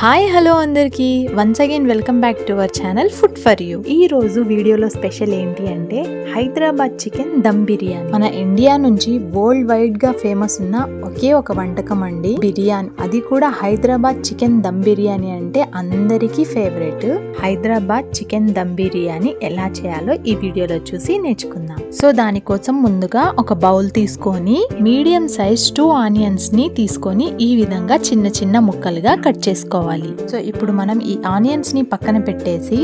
Hi hello అందరికీ. Once again welcome back to our channel food for you ఈ రోజు వీడియోలో స్పెషల్ ఏంటి అంటే హైదరాబాద్ చికెన్ దమ్ బిర్యానీ. మన ఇండియా నుంచి వరల్డ్ వైడ్గా ఫేమస్ ఉన్న ఒకే ఒక వంటకం అండి బిర్యానీ. అది కూడా హైదరాబాద్ చికెన్ దమ్ బిర్యానీ అంటే అందరికీ ఫేవరెట్ హైదరాబాద్ చికెన్ దమ్ బిర్యానీ ఎలా చేయాలో ఈ వీడియోలో చూసి నేర్చుకుందాం. సో దానికోసం ముందుగా ఒక బౌల్ తీసుకొని మీడియం సైజ్ టూ ఆనియన్స్ని తీసుకొని ఈ విధంగా చిన్న చిన్న ముక్కలుగా కట్ చేసుకోవాలి. సో ఇప్పుడు మనం ఈ ఆనియన్స్ని పక్కన పెట్టేసి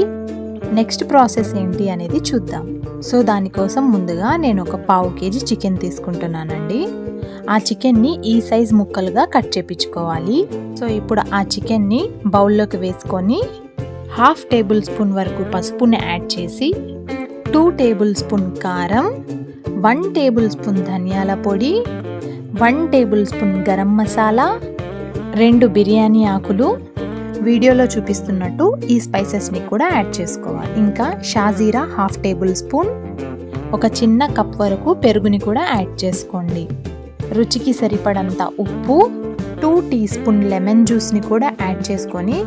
నెక్స్ట్ ప్రాసెస్ ఏంటి అనేది చూద్దాం. సో దానికోసం ముందుగా నేను ఒక పావు కేజీ చికెన్ తీసుకుంటున్నానండి. ఆ చికెన్ని ఈ సైజ్ ముక్కలుగా కట్ చేపించుకోవాలి. సో ఇప్పుడు ఆ చికెన్ని బౌల్లోకి వేసుకొని హాఫ్ టేబుల్ స్పూన్ వరకు పసుపుని యాడ్ చేసి టూ టేబుల్ స్పూన్ కారం వన్ టేబుల్ స్పూన్ ధనియాల పొడి one tablespoon garam masala రెండు బిర్యానీ ఆకులు వీడియోలో చూపిస్తున్నట్టు ఈ స్పైసెస్ని కూడా యాడ్ చేసుకోవాలి. ఇంకా షాజీరా హాఫ్ టేబుల్ స్పూన్ ఒక చిన్న కప్ వరకు పెరుగుని కూడా యాడ్ చేసుకోండి. రుచికి సరిపడంత ఉప్పు టూ టీ స్పూన్ లెమన్ జ్యూస్ని కూడా యాడ్ చేసుకొని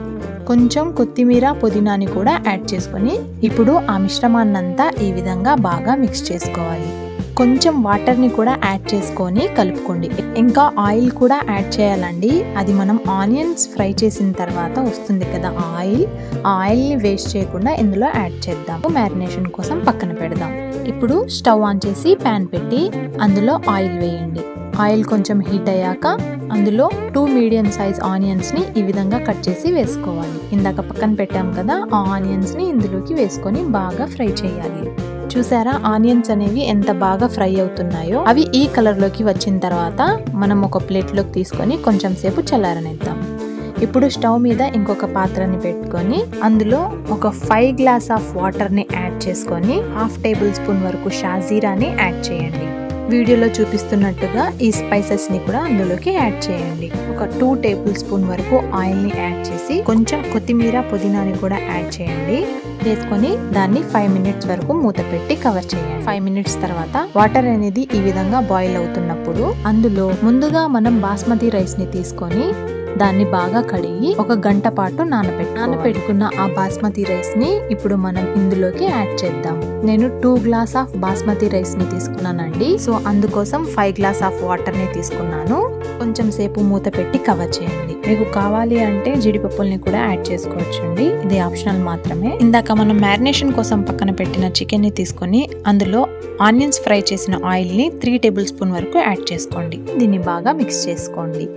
కొంచెం కొత్తిమీర పుదీనాని కూడా యాడ్ చేసుకొని ఇప్పుడు ఆ మిశ్రమాన్నంతా ఈ విధంగా బాగా మిక్స్ చేసుకోవాలి. కొంచెం వాటర్ని కూడా యాడ్ చేసుకొని కలుపుకోండి. ఇంకా ఆయిల్ కూడా యాడ్ చేయాలండి. అది మనం ఆనియన్స్ ఫ్రై చేసిన తర్వాత వస్తుంది కదా ఆయిల్. ఆ ఆయిల్ని వేస్ట్ చేయకుండా ఇందులో యాడ్ చేద్దాం. మ్యారినేషన్ కోసం పక్కన పెడదాం. ఇప్పుడు స్టవ్ ఆన్ చేసి ప్యాన్ పెట్టి అందులో ఆయిల్ వేయండి. ఆయిల్ కొంచెం హీట్ అయ్యాక అందులో టూ మీడియం సైజ్ ఆనియన్స్ని ఈ విధంగా కట్ చేసి వేసుకోవాలి. ఇందాక పక్కన పెట్టాం కదా ఆ ఆనియన్స్ని ఇందులోకి వేసుకొని బాగా ఫ్రై చేయాలి. చూసారా? ఆనియన్స్ అనేవి ఎంత బాగా ఫ్రై అవుతున్నాయో. అవి ఈ కలర్లోకి వచ్చిన తర్వాత మనం ఒక ప్లేట్లోకి తీసుకొని కొంచెం సేపు చల్లారనిద్దాం. ఇప్పుడు స్టవ్ మీద ఇంకొక పాత్రని పెట్టుకొని అందులో ఒక ఫైవ్ గ్లాస్ ఆఫ్ వాటర్ని యాడ్ చేసుకొని హాఫ్ టేబుల్ స్పూన్ వరకు షాజీరాని యాడ్ చేయండి. వీడియోలో చూపిస్తున్నట్టుగా ఈ స్పైసెస్ని కూడా అందులోకి యాడ్ చేయండి. ఒక టూ టేబుల్ స్పూన్ వరకు ఆయిల్ని యాడ్ చేసి కొంచెం కొత్తిమీర పుదీనాని కూడా యాడ్ చేయండి. వేసుకొని దాన్ని ఫైవ్ మినిట్స్ వరకు మూత పెట్టి కవర్ చేయండి ఫైవ్ మినిట్స్ తర్వాత వాటర్ అనేది ఈ విధంగా బాయిల్ అవుతున్నప్పుడు అందులో ముందుగా మనం బాస్మతి రైస్ని తీసుకొని దాన్ని బాగా కడిగి ఒక గంట పాటు నానబెట్టి నానబెట్టుకున్న ఆ బాస్మతి రైస్ని ఇప్పుడు మనం ఇందులోకి యాడ్ చేద్దాం. నేను టూ గ్లాస్ ఆఫ్ బాస్మతి రైస్ని తీసుకున్నానండి. సో అందుకోసం ఫైవ్ గ్లాస్ ఆఫ్ వాటర్ని తీసుకున్నాను. కొంచెం సేపు మూత పెట్టి కవర్ చేయండి. మీకు కావాలి అంటే జీడిపప్పుల్ని కూడా యాడ్ చేసుకోవచ్చండి. ఇది ఆప్షనల్ మాత్రమే. ఇందాక మనం మ్యారినేషన్ కోసం పక్కన పెట్టిన చికెన్ని తీసుకొని అందులో ఆనియన్స్ ఫ్రై చేసిన ఆయిల్ని త్రీ టేబుల్ స్పూన్ వరకు యాడ్ చేసుకోండి. దీన్ని బాగా మిక్స్ చేసుకోండి.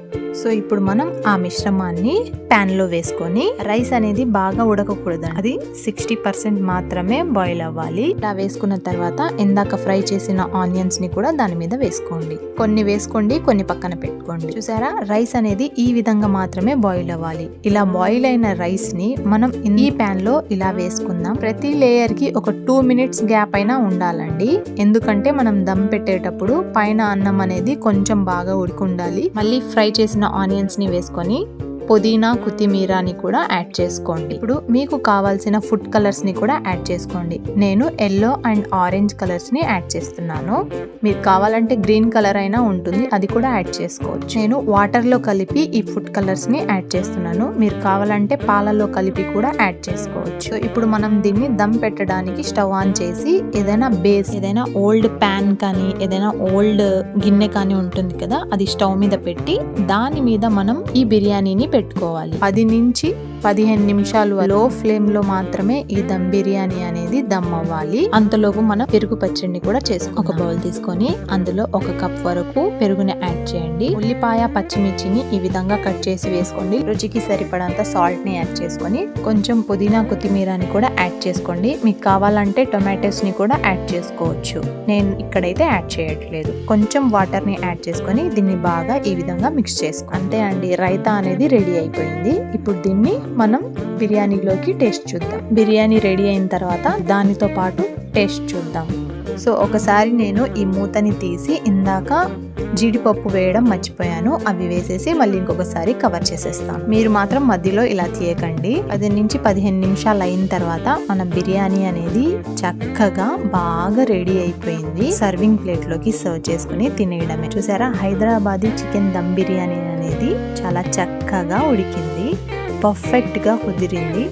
సో ఇప్పుడు మనం ఆ మిశ్రమాన్ని ప్యాన్లో వేసుకొని రైస్ అనేది బాగా ఉడకకూడదు అది సిక్స్టీ పర్సెంట్ మాత్రమే బాయిల్ అవ్వాలి. ఇలా వేసుకున్న తర్వాత ఇందాక ఫ్రై చేసిన ఆనియన్స్ని కూడా దాని మీద వేసుకోండి. కొన్ని వేసుకోండి కొన్ని పక్కన పెట్టుకోండి. చూసారా? రైస్ అనేది ఈ విధంగా మాత్రమే బాయిల్ అవ్వాలి. ఇలా బాయిల్ అయిన రైస్ని మనం ఈ ప్యాన్లో ఇలా వేసుకుందాం. ప్రతి లేయర్కి ఒక టూ మినిట్స్ గ్యాప్ అయినా ఉండాలండి. ఎందుకంటే మనం దమ్ పెట్టేటప్పుడు పైన అన్నం అనేది కొంచెం బాగా ఉడికి ఉండాలి. మళ్ళీ ఫ్రై చేసిన ఆనియన్స్ని వేసుకొని పుదీనా కొత్తిమీరని కూడా యాడ్ చేసుకోండి. ఇప్పుడు మీకు కావాల్సిన ఫుడ్ కలర్స్ని కూడా యాడ్ చేసుకోండి. నేను ఎల్లో అండ్ ఆరెంజ్ కలర్స్ని యాడ్ చేస్తున్నాను. మీరు కావాలంటే గ్రీన్ కలర్ అయినా ఉంటుంది అది కూడా యాడ్ చేసుకోవచ్చు. నేను వాటర్లో కలిపి ఈ ఫుడ్ కలర్స్ని యాడ్ చేస్తున్నాను. మీరు కావాలంటే పాలలో కలిపి కూడా యాడ్ చేసుకోవచ్చు. ఇప్పుడు మనం దీన్ని దమ్ పెట్టడానికి స్టవ్ ఆన్ చేసి ఏదైనా బేస్ ఏదైనా ఓల్డ్ ప్యాన్ కానీ ఏదైనా ఓల్డ్ గిన్నె కానీ ఉంటుంది కదా అది స్టవ్ మీద పెట్టి దాని మీద మనం ఈ బిర్యానీని పెట్టుకోవాలి. పది నుంచి పదిహేను నిమిషాలు లో ఫ్లేమ్లో మాత్రమే ఈ దమ్ బిర్యానీ అనేది దమ్ అవ్వాలి. అంతలోపు మనం పెరుగు పచ్చడిని కూడా చేసుకో ఒక బౌల్ తీసుకొని అందులో ఒక కప్ వరకు పెరుగుని యాడ్ చేయండి. ఉల్లిపాయ పచ్చిమిర్చిని ఈ విధంగా కట్ చేసి వేసుకోండి. రుచికి సరిపడంత సాల్ట్ని యాడ్ చేసుకొని కొంచెం పుదీనా కొత్తిమీరని కూడా యాడ్ చేసుకోండి. మీకు కావాలంటే టొమాటోస్ని కూడా యాడ్ చేసుకోవచ్చు. నేను ఇక్కడైతే యాడ్ చేయట్లేదు. కొంచెం వాటర్ని యాడ్ చేసుకొని దీన్ని బాగా ఈ విధంగా మిక్స్ చేసుకో అంతే అండి. రైతా అనేది రెడీ అయిపోయింది. ఇప్పుడు దీన్ని మనం బిర్యానీలోకి టేస్ట్ చూద్దాం. బిర్యానీ రెడీ అయిన తర్వాత దానితో పాటు టేస్ట్ చూద్దాం. సో ఒకసారి నేను ఈ మూతని తీసి ఇందాక జీడిపప్పు వేయడం మర్చిపోయాను. అవి వేసేసి మళ్ళీ ఇంకొకసారి కవర్ చేసేస్తాను. మీరు మాత్రం మధ్యలో ఇలా తీయకండి. పది నుంచి పదిహేను నిమిషాలు అయిన తర్వాత మన బిర్యానీ అనేది చక్కగా బాగా రెడీ అయిపోయింది. సర్వింగ్ ప్లేట్లోకి సర్వ్ చేసుకుని తినేయడమే. చూసారా? హైదరాబాదీ చికెన్ దమ్ బిర్యానీ అనేది చాలా చక్కగా ఉడికింది. పర్ఫెక్ట్గా కుదిరింది.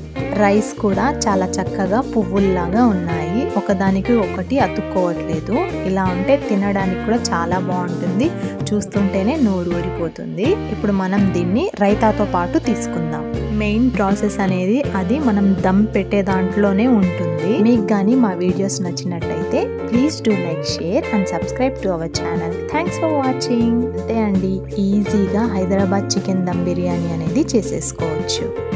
రైస్ కూడా చాలా చక్కగా పువ్వుల్లాగా ఉన్నాయి. ఒకదానికి ఒకటి అతుక్కోవట్లేదు. ఇలా ఉంటే తినడానికి కూడా చాలా బాగుంటుంది. చూస్తుంటేనే నోరు ఊరిపోతుంది. ఇప్పుడు మనం దీన్ని రైతాతో పాటు తీసుకుందాం. మెయిన్ ప్రాసెస్ అనేది అది మనం దమ్ పెట్టే దాంట్లోనే ఉంటుంది. మీకు కానీ మా వీడియోస్ నచ్చినట్లయితే please do like share and subscribe to our channel. Thanks for watching. అంతే అండి. ఈజీగా హైదరాబాద్ చికెన్ దమ్ బిర్యానీ అనేది చేసేసుకోవచ్చు. you.